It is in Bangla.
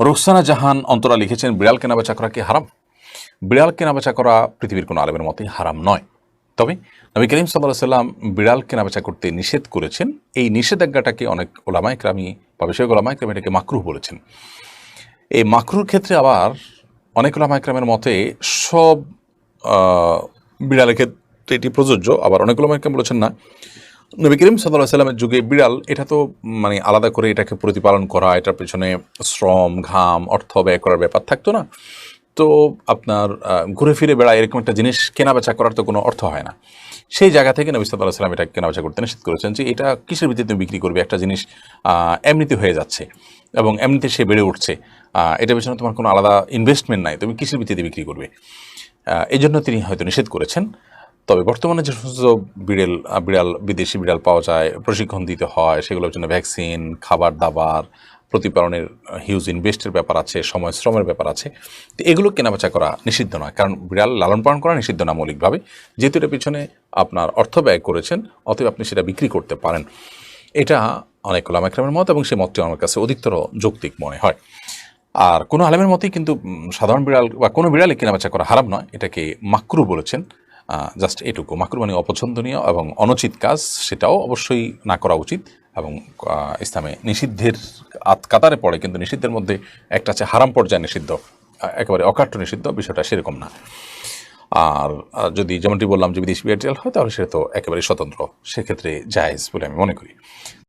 রোকসানা জাহান অন্তরা লিখেছেন, বিড়াল কেনাবেচা করা কি হারাম? বিড়াল কেনাবেচা করা পৃথিবীর কোনো আলেমের মতেই হারাম নয়। তবে নবী করিম সাল্লাহ সাল্লাম বিড়াল কেনাবেচা করতে নিষেধ করেছেন। এই নিষেধাজ্ঞাটাকে অনেক ওলামায় ক্রামী বা বিষয় ওলামায় ক্রামী এটাকে মাকরুহ বলেছেন। এই মাকরুর ক্ষেত্রে আবার অনেক ওলামায় ক্রামের মতে সব বিড়ালের ক্ষেত্রে এটি প্রযোজ্য। আবার অনেক ওলামায় ক্রাম বলেছেন, না নবী করিম সাল্লাহ সাল্লামের যুগে বিড়াল, এটা তো মানে আলাদা করে এটাকে প্রতিপালন করা, এটার পেছনে শ্রম, ঘাম, অর্থ ব্যয় করার ব্যাপার থাকতো না। তো আপনার ঘুরে ফিরে বেড়ায় এরকম একটা জিনিস কেনাবেচা করার তো কোনো অর্থ হয় না। সেই জায়গা থেকে নবী সাল্লাহ সাল্লাম এটা কেনাবেচা করতে নিষেধ করেছেন যে এটা কিসের ভিত্তিতে তুমি বিক্রি করবে? একটা জিনিস এমনিতে হয়ে যাচ্ছে এবং এমনিতে সে বেড়ে উঠছে। এটার পেছনে তোমার কোনো আলাদা ইনভেস্টমেন্ট নাই, তুমি কিসের ভিত্তিতে বিক্রি করবে? এই জন্য তিনি হয়তো নিষেধ করেছেন। তবে বর্তমানে যে সমস্ত বিড়াল বিড়াল, বিদেশি বিড়াল পাওয়া যায়, প্রশিক্ষণ দিতে হয়, সেগুলোর জন্য ভ্যাকসিন, খাবার দাবার, প্রতিপালনের হিউজ ইনভেস্টের ব্যাপার আছে, সময় শ্রমের ব্যাপার আছে। তো এগুলো কেনাবেচা করা নিষিদ্ধ নয়, কারণ বিড়াল লালন পালন করা নিষিদ্ধ না মৌলিকভাবে। যেহেতু এটার পিছনে আপনার অর্থ ব্যয় করেছেন, অতএব আপনি সেটা বিক্রি করতে পারেন। এটা অনেক ওলামাইক্রামের মত এবং সেই মতটি আমার কাছে অধিকতর যৌক্তিক মনে হয়। আর কোনো আলেমের মতেই কিন্তু সাধারণ বিড়াল বা কোনো বিড়ালে কেনাবেচা করা হারাম নয়, এটাকে মাকরু বলেছেন। জাস্ট এটুকু। মাকরু মানে অপছন্দনীয় এবং অনুচিত কাজ, সেটাও অবশ্যই না করা উচিত এবং ইসলামে নিষিদ্ধের কাতারে পড়ে, কিন্তু নিষিদ্ধের মধ্যে একটা আছে হারাম পর্যায়ে নিষিদ্ধ একেবারে অকাট্য নিষিদ্ধ, বিষয়টা সেরকম না। আর যদি যেমনটি বললাম যে বিদেশি বিড়াল হয়, তাহলে সেটা তো একেবারে স্বতন্ত্র, সেক্ষেত্রে জায়েজ বলে আমি মনে করি।